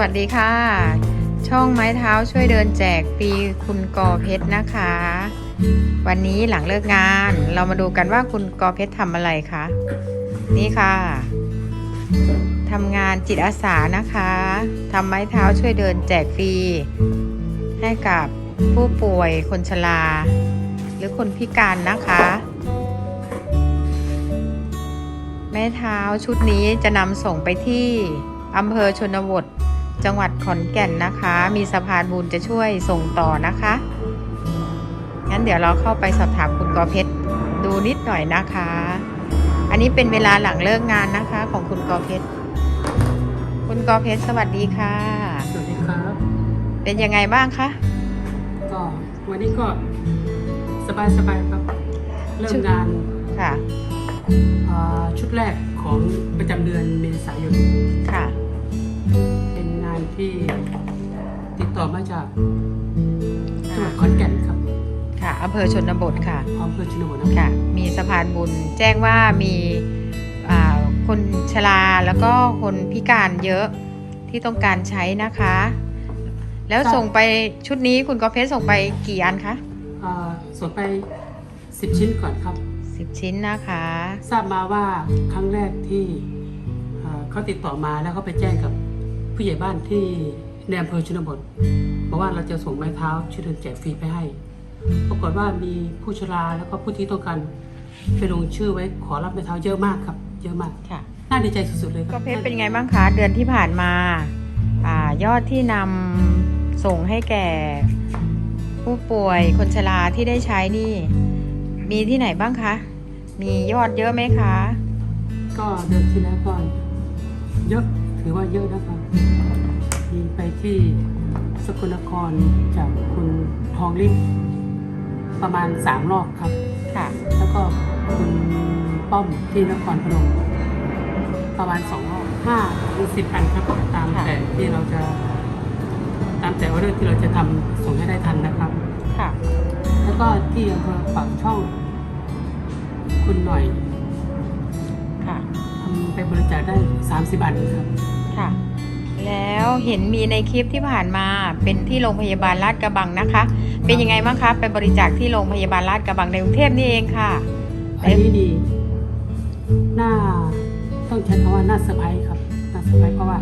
วัสดีค่ะ ช่องไม้เท้าช่วยเดินแจกฟรีคุณกอเพชรนะคะ วันนี้หลังเลิกงานเรามาดูกันว่าคุณกอเพชรทำอะไรคะนี่ค่ะทำงานจิตอาสานะคะทำไม้เท้าช่วยเดินแจกฟรี ให้กับผู้ป่วยคนชรา หรือคนพิการนะคะแม่เท้าชุดนี้จะนำส่งไปที่อำเภอชนบท จังหวัดขอนแก่นนะคะ มีสะพานบุญจะช่วยส่งต่อนะคะ งั้นเดี๋ยวเราเข้าไปสอบถามคุณกอเพชรดูนิดหน่อยนะคะ อันนี้เป็นเวลาหลังเลิกงานนะคะของคุณกอเพชร คุณกอเพชรสวัสดีค่ะ สวัสดีครับ เป็นยังไงบ้างคะ ก็วันนี้ก็สบายสบายๆครับ เริ่มงานค่ะอ่าชุดแรกของประจำเดือนเมษายนค่ะ เป็น งานที่ติดต่อมาจากจังหวัดขอนแก่นครับค่ะอำเภอชนบทค่ะอำเภอชนบทนะครับค่ะ มีสะพานบุญแจ้งว่ามีอ่าคนชราแล้วก็คนพิการเยอะที่ต้องการใช้นะคะ แล้วส่งไปชุดนี้คุณกอเพชรส่งไปกี่อันคะอ่าส่งไป 10 ชิ้นก่อนครับสิบชิ้นนะคะ ทราบมาว่าครั้งแรกที่อ่าเขาติดต่อมาแล้วเขาไปแจ้งกับ ผู้ใหญ่บ้านที่ในอำเภอชนบทบอกว่าเราจะส่งไม้เท้าช่วยเดินแจกฟรีไปให้ ปรากฏว่ามีผู้ชราแล้วก็ผู้ที่ต้องการไปลงชื่อไว้ขอรับไม้เท้าเยอะมากครับ เยอะมากค่ะ น่าดีใจสุดๆเลยคกรัอบเพชรเป็นไงบ้างคะ เดือนที่ผ่านมาอายอดที่นำส่งให้แก่ ผู้ป่วยคนชราที่ได้ใช้นี่ มีที่ไหนบ้างคะ มียอดเยอะไหมคะ ก็เดือนที่แล้วก็เยอะ ถือว่าเยอะนะครับมีไปที่สกลนครจากคุณทองริบประมาณสามรอบครับ ค่ะ แล้วก็คุณป้อมที่นครพนมประมาณสองรอบห้าหรือสิบอันครับตามค่ะแต่ที่เราจะ ตามแต่ว่าเรื่องที่เราจะทำส่งให้ได้ทันนะครับ ค่ะ แล้วก็ที่อำเภอปากช่อง คุณหน่อย ค่ะทำ ไปบริจาคได้ 30 อันครับ ค่ะ แล้วเห็นมีในคลิปที่ผ่านมาเป็นที่โรงพยาบาลลาดกระบังนะคะ เป็นยังไงบ้างคะไปบริจาคที่โรงพยาบาลลาดกระบังในกรุงเทพนี่เองค่ะ อันนี้ดีน่าต้องใช้คำว่าน่าเซอร์ไพรส์ครับน่าเซอร์ไพรส์เพราะว่า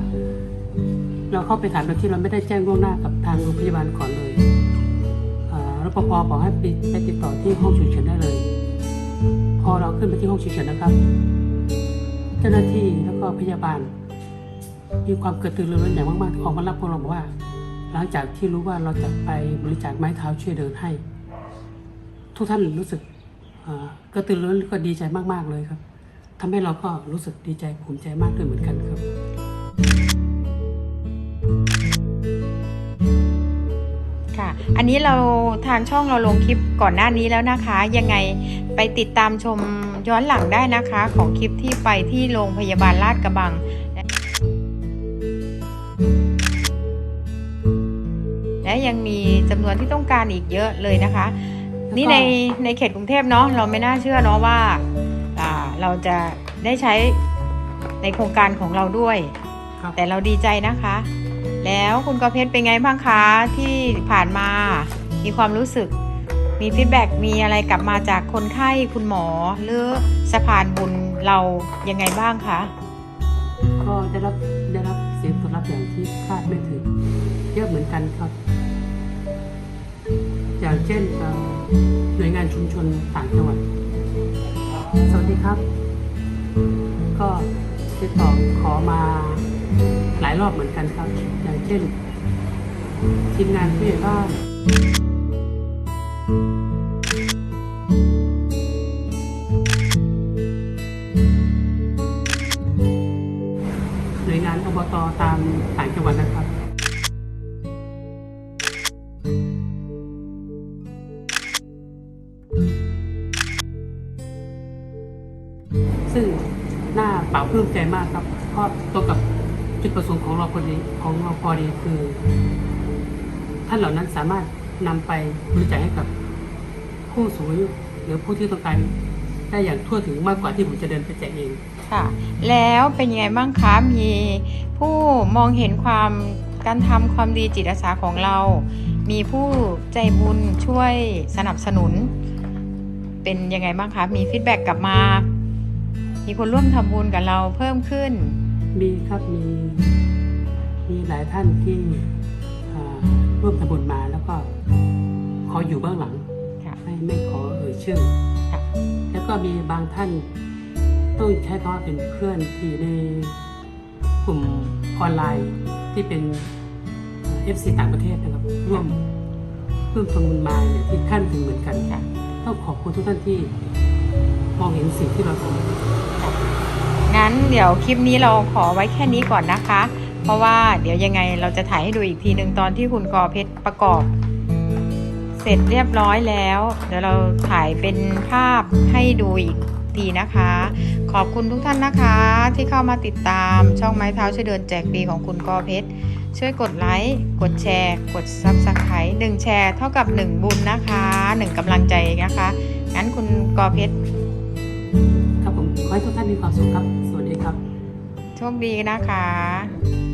เราเข้าไปถามโดยที่เราไม่ได้แจ้งล่วงหน้ากับทางโรงพยาบาลก่อนเลยอ่ารปภบอกให้ไปไปติดต่อที่ห้องฉุกเฉินได้เลย พอเราขึ้นไปที่ห้องฉุกเฉินนะครับ เจ้าหน้าที่แล้วก็พยาบาล มีความกระตือรือร้นอย่างมากๆออกมารับพวกเราบอกว่า หลังจากที่รู้ว่าเราจะไปบริจาคไม้เท้าช่วยเดินให้ ทุกท่านรู้สึกกระตือรือร้นก็ดีใจมากๆเลยครับทำให้เราก็รู้สึกดีใจภูมิใจมากด้วยเหมือนกันครับ อันนี้เราทางช่องเราลงคลิปก่อนหน้านี้แล้วนะคะ ยังไงไปติดตามชมย้อนหลังได้นะคะ ของคลิปที่ไปที่โรงพยาบาลลาดกระบังและยังมีจำนวนที่ต้องการอีกเยอะเลยนะคะแล้วก็นี่ในในเขตกรุงเทพเนาะเราไม่น่าเชื่อเนาะว่าอ่าเราจะได้ใช้ในโครงการของเราด้วยครับแต่เราดีใจนะคะ แล้วคุณกอเพชรเป็นไงบ้างคะที่ผ่านมามีความรู้สึก มีฟีดแบ็กมีอะไรกลับมาจากคนไข้คุณหมอ หรือสะพานบุญเรายังไงบ้างคะก็ได้รับได้รับเสียงตอบรับอย่างที่คาดไม่ถึงเยอะเหมือนกันครับ อย่างเช่นหน่วยงานชุมชนต่างจังหวัดสวัสดีครับ ก็ ติดต่อขอมาหลายรอบเหมือนกันครับ อย่างเช่นทีมงานผู้ใหญ่บ้านหน่วยงานอบตตามต่างจังหวัดนะครับซึ่งาเปล่าปลื้มใจมากครับ เพราะตรงกับจุดประสงค์ของเราคนนี้ของเราพอดีคือ ท่านเหล่านั้นสามารถนำไปบริจาคให้กับผู้สูงอายุหรือผู้ที่ต้องการได้อย่างทั่วถึงมากกว่าที่ผมจะเดินไปแจกเองค่ะ แล้วเป็นยังไงบ้างคะมีผู้มองเห็นความการทำความดีจิตอาสาของเรา มีผู้ใจบุญช่วยสนับสนุน เป็นยังไงบ้างคะ มีฟีดแบ็กกลับมา มีคนร่วมทำบุญกับเราเพิ่มขึ้น มีครับมี มีหลายท่านที่อ่าร่วมทำบุญมาแล้วก็ขออยู่เบื้องหลังค่ะไม่ไม่ขอเอ่ยชื่อค่ะแล้วก็มีบางท่านต้องใช้คำว่าเป็นเพื่อนที่ในกลุ่มออนไลน์ที่เป็นเอฟซีต่างประเทศนะครับร่วมร่วมทำบุญมาอย่างที่ท่านถึงเหมือนกันค่ะต้องขอบคุณทุกท่านที่ มองเห็นสิ่งที่เราทำงั้นเดี๋ยวคลิปนี้เราขอไว้แค่นี้ก่อนนะคะ เพราะว่าเดี๋ยวยังไงเราจะถ่ายให้ดูอีกทีหนึ่งตอนที่คุณกอเพชรประกอบ เสร็จเรียบร้อยแล้ว เดี๋ยวเราถ่ายเป็นภาพให้ดูอีกทีนะคะ ขอบคุณทุกท่านนะคะ ที่เข้ามาติดตามช่องไม้เท้าช่วยเดินแจกฟรีของคุณกอเพชรช่วยกดไลค์ กดแชร์ กดซับสไครต์หนึ่งแชร์เท่ากับหนึ่งบุญนะคะหนึ่งกำลังใจนะคะ งั้นคุณกอเพชร ให้ทุกท่านมีความสุขครับ สวัสดีครับ โชคดีนะคะ